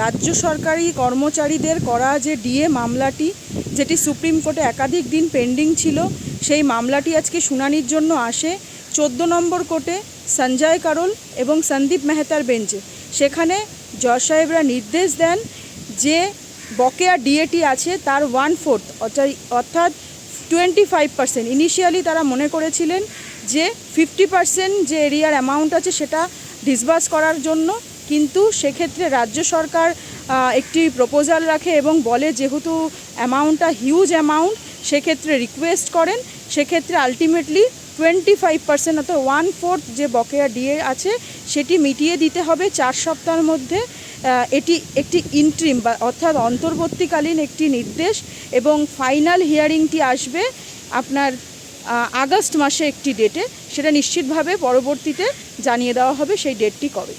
রাজ্য সরকারি কর্মচারীদের করা যে ডিএ মামলাটি, যেটি সুপ্রিম কোর্টে একাধিক দিন পেন্ডিং ছিল, সেই মামলাটি আজকে শুনানির জন্য আসে চোদ্দ নম্বর কোর্টে সঞ্জয় কারোল এবং সন্দীপ মেহতার বেঞ্চে। সেখানে জজ সাহেবরা নির্দেশ দেন যে বকেয়া ডিএটি আছে তার ওয়ান ফোর্থ, অর্থাৎ টোয়েন্টি ফাইভ পার্সেন্ট। ইনিশিয়ালি তারা মনে করেছিলেন যে ফিফটি পার্সেন্ট যে এরিয়ার অ্যামাউন্ট আছে সেটা ডিসবার্স করার জন্য কিন্তু সেক্ষেত্রে রাজ্য সরকার একটি প্রপোজাল রাখে এবং বলে যেহেতু অ্যামাউন্টটা হিউজ অ্যামাউন্ট সেক্ষেত্রে রিকোয়েস্ট করেন। সেক্ষেত্রে আলটিমেটলি টোয়েন্টি ফাইভ পার্সেন্ট অর্থাৎ ওয়ান ফোর্থ যে বকেয়া ডিএ আছে, সেটি মিটিয়ে দিতে হবে চার সপ্তাহের মধ্যে। এটি একটি ইন্ট্রিম বা অর্থাৎ অন্তর্বর্তীকালীন একটি নির্দেশ এবং ফাইনাল হিয়ারিংটি আসবে আপনার আগস্ট মাসে একটি ডেটে সেটা নিশ্চিতভাবে পরবর্তীতে জানিয়ে দেওয়া হবে সেই ডেটটি কবে।